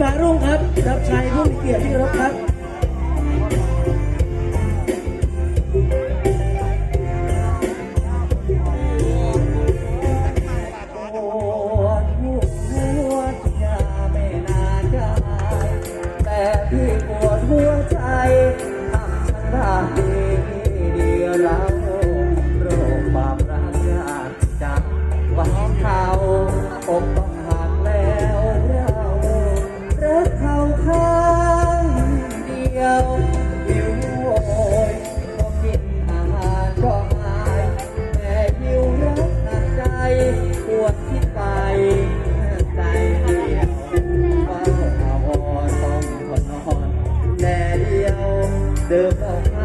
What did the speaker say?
สารุ่งครับรับชายผู้มีเกียรติที่รับครับ the